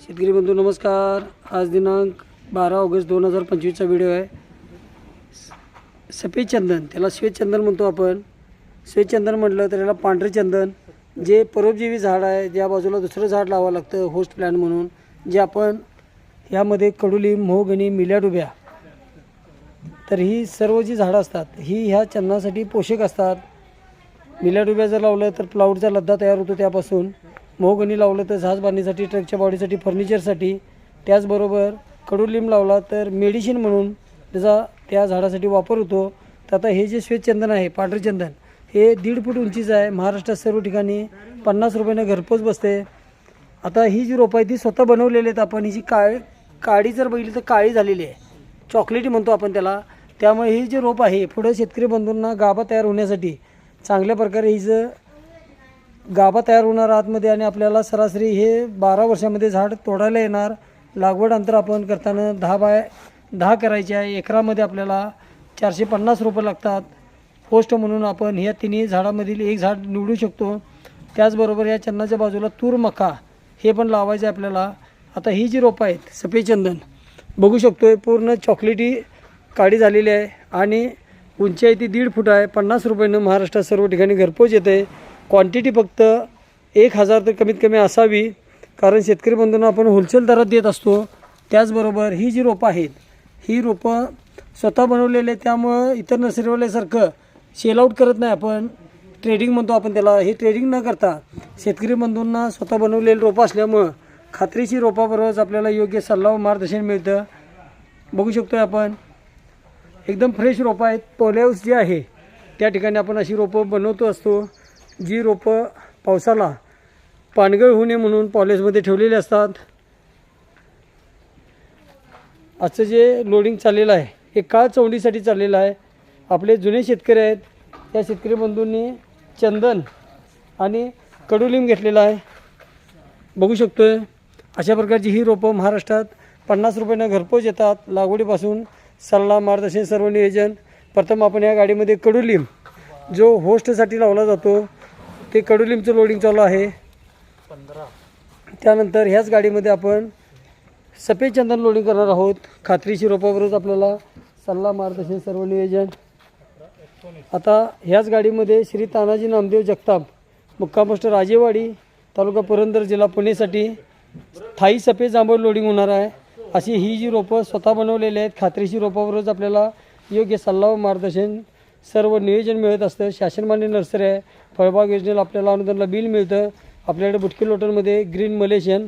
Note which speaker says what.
Speaker 1: शेतकरी बंधू नमस्कार. आज दिनांक बारा ऑगस्ट दोन हजार पंचवीसचा व्हिडिओ आहे. सफेदचंदन सफेद चंदन त्याला श्वेतचंदन म्हणतो आपण. श्वेतचंदन म्हटलं तर याला पांढरे चंदन. जे परोपजीवी झाड आहे ज्या बाजूला दुसरं झाड लावावं लागतं होस्ट प्लॅन म्हणून जे आपण ह्यामध्ये कडुली मोहगणी मिल्याडुब्या तर ही सर्व जी झाडं असतात ही ह्या चंदनासाठी पोषक असतात. मिल्याडुब्या जर लावलं तर प्लाऊडचा लद्दा तयार होतो त्यापासून. मोहगणी लावलं तर झाज बांधणीसाठी ट्रकच्या बॉडीसाठी फर्निचरसाठी. त्याचबरोबर कडुलिंब लावला तर मेडिसिन म्हणून त्याचा त्या झाडासाठी वापर होतो. तर आता हे जे श्वेतचंदन आहे पांढरे चंदन हे दीड फूट उंचीचं आहे. महाराष्ट्रात सर्व ठिकाणी पन्नास रुपयानं घरपोच बसते. आता ही जी रोपं आहे ती स्वतः बनवलेली आहेत आपण. हिची काळी काळी जर बघितली तर काळी झालेली आहे. चॉकलेटी म्हणतो आपण त्याला. त्यामुळे ही जे रोप आहे पुढं शेतकरी बंधूंना गाभा तयार होण्यासाठी चांगल्या प्रकारे हिचं गाभा तयार होणार आतमध्ये आणि आपल्याला सरासरी हे बारा वर्षामध्ये झाड तोडायला येणार. लागवड अंतर आपण करताना दहा बाय दहा करायचे आहे. एकरामध्ये आपल्याला चारशे पन्नास रुपये लागतात. पोस्ट म्हणून आपण ह्या तिन्ही झाडामधील एक झाड निवडू शकतो. त्याचबरोबर या चन्नाच्या बाजूला तूर मका हे पण लावायचं आहे आपल्याला. आता ही जी रोपं आहेत सफेद चंदन बघू आहे पूर्ण चॉकलेटी काळी झालेली आहे आणि उंची आहे ती दीड फूट आहे. पन्नास रुपयानं महाराष्ट्रात सर्व ठिकाणी घरपोच येते. क्वांटिटी फक्त एक हजार तर कमीत कमी असावी. कारण शेतकरी बंधूंना आपण होलसेल दरात देत असतो. त्याचबरोबर ही जी रोपं आहेत ही रोपं स्वतः बनवलेले त्यामुळं इतर नर्सरीवाल्यासारखं सेल आऊट करत नाही आपण. ट्रेडिंग म्हणतो आपण त्याला. हे ट्रेडिंग न करता शेतकरी बंधूंना स्वतः बनवलेली रोपं असल्यामुळं खात्रीची रोपाबरोबरच आपल्याला योग्य सल्ला व मार्गदर्शन मिळतं. बघू शकतो आपण. एकदम फ्रेश रोपं आहेत. पोल्याऊस जे आहे त्या ठिकाणी आपण अशी रोपं बनवतो असतो. जी रोपं पावसाला पानगळ होऊ नये म्हणून पॉलेसमध्ये ठेवलेली असतात. आजचं जे लोडिंग चाललेलं आहे हे काळ चवडीसाठी चाललेलं आहे. आपले जुने शेतकरी आहेत. त्या शेतकरी बंधूंनी चंदन आणि कडुलिंब घेतलेला आहे. बघू शकतोय अशा प्रकारची ही रोपं महाराष्ट्रात पन्नास रुपयानं घरपोच येतात. लागवडीपासून सल्ला मार्गदर्शन सर्व नियोजन. प्रथम आपण या गाडीमध्ये कडुलिंब जो होस्टसाठी लावला जातो ते कडुलिंबचं लोडिंग चालू आहे. त्यानंतर ह्याच गाडीमध्ये आपण सफेद चंदन लोडिंग करणार आहोत. खात्रीशी रोपावरच आपल्याला सल्ला मार्गदर्शन सर्व नियोजन. आता ह्याच गाडीमध्ये श्री तानाजी नामदेव जगताप मुक्काम पोस्ट राजेवाडी तालुका पुरंदर जिल्हा पुणेसाठी थाई सफेद जांभूळ लोडिंग होणार आहे. अशी ही जी रोपं स्वतः बनवलेली आहेत खात्रीशी रोपावरच आपल्याला योग्य सल्ला व मार्गदर्शन सर्व नियोजन मिळत असतं. शासनमान्य नर्सरी आहे. फळबाग योजनेला आपल्याला अनुदानला बिल मिळतं. आपल्याकडे बुटकी लोटरमध्ये ग्रीन मलेशियन